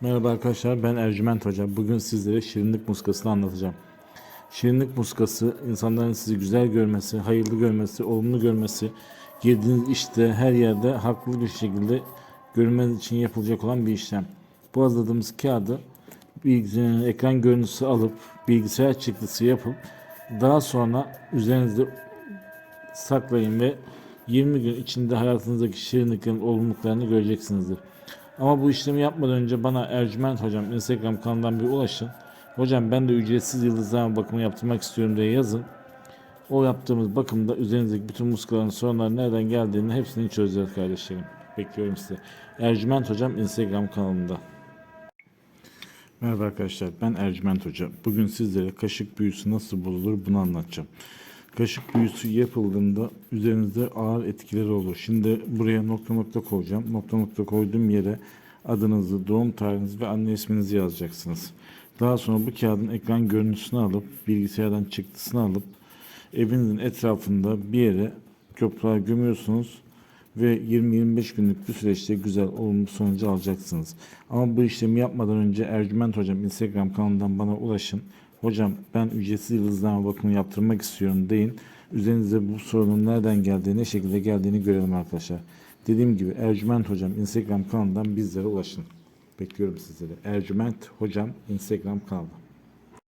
Merhaba arkadaşlar ben Ercüment Hoca. Bugün sizlere şirinlik muskasını anlatacağım. Şirinlik muskası insanların sizi güzel görmesi, hayırlı görmesi, olumlu görmesi, girdiğiniz işte her yerde haklı bir şekilde görünmeniz için yapılacak olan bir işlem. Bu hazırladığımız kağıdı ekran görüntüsü alıp bilgisayar çıktısı yapıp daha sonra üzerinizde saklayın ve 20 gün içinde hayatınızdaki şirinliklerin olumluluklarını göreceksinizdir. Ama bu işlemi yapmadan önce bana Ercüment Hocam Instagram kanalından bir ulaşın. Hocam ben de ücretsiz yıldızlama bakımı yaptırmak istiyorum diye yazın. O yaptığımız bakımda üzerinizdeki bütün muskaların sorunları nereden geldiğini hepsini çözeceğiz kardeşlerim. Bekliyorum sizi. Ercüment Hocam Instagram kanalında. Merhaba arkadaşlar ben Ercüment Hoca. Bugün sizlere kaşık büyüsü nasıl bozulur bunu anlatacağım. Kaşık büyüsü yapıldığında üzerinizde ağır etkileri olur. Şimdi buraya nokta nokta koyacağım. Nokta nokta koyduğum yere adınızı, doğum tarihinizi ve anne isminizi yazacaksınız. Daha sonra bu kağıdın ekran görüntüsünü alıp bilgisayardan çıktısını alıp evinizin etrafında bir yere toprağa gömüyorsunuz ve 20-25 günlük bir süreçte güzel olumlu sonucu alacaksınız. Ama bu işlemi yapmadan önce Ercüment Hocam Instagram kanalından bana ulaşın. Hocam ben ücretsiz yıldızlama bakımı yaptırmak istiyorum deyin. Üzerinizde bu sorunun nereden geldiği, ne şekilde geldiğini görelim arkadaşlar. Dediğim gibi Ercüment Hocam Instagram kanalından bizlere ulaşın. Bekliyorum sizleri. Ercüment Hocam Instagram kanalı.